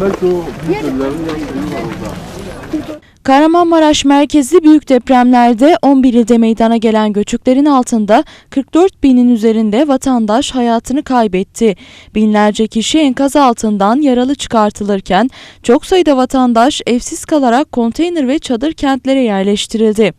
belki o orada. Kahramanmaraş merkezli büyük depremlerde 11 ilde meydana gelen göçüklerin altında 44 binin üzerinde vatandaş hayatını kaybetti. Binlerce kişi enkaz altından yaralı çıkartılırken çok sayıda vatandaş evsiz kalarak konteyner ve çadır kentlere yerleştirildi.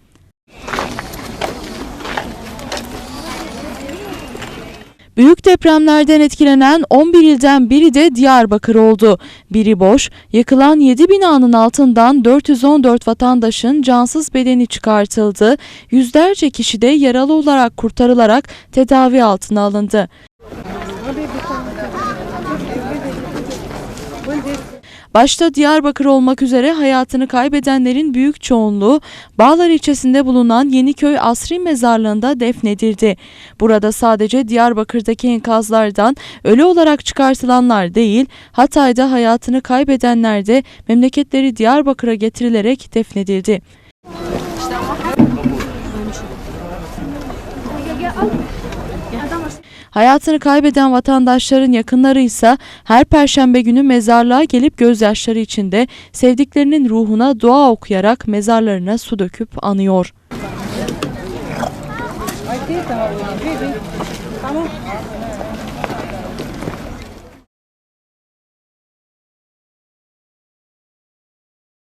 Büyük depremlerden etkilenen 11 ilden biri de Diyarbakır oldu. Biri boş, yıkılan 7 binanın altından 414 vatandaşın cansız bedeni çıkartıldı. Yüzlerce kişi de yaralı olarak kurtarılarak tedavi altına alındı. Başta Diyarbakır olmak üzere hayatını kaybedenlerin büyük çoğunluğu Bağlar ilçesinde bulunan Yeniköy Asri Mezarlığı'nda defnedildi. Burada sadece Diyarbakır'daki enkazlardan ölü olarak çıkartılanlar değil, Hatay'da hayatını kaybedenler de memleketleri Diyarbakır'a getirilerek defnedildi. Hayatını kaybeden vatandaşların yakınları ise her perşembe günü mezarlığa gelip gözyaşları içinde sevdiklerinin ruhuna dua okuyarak mezarlarına su döküp anıyor.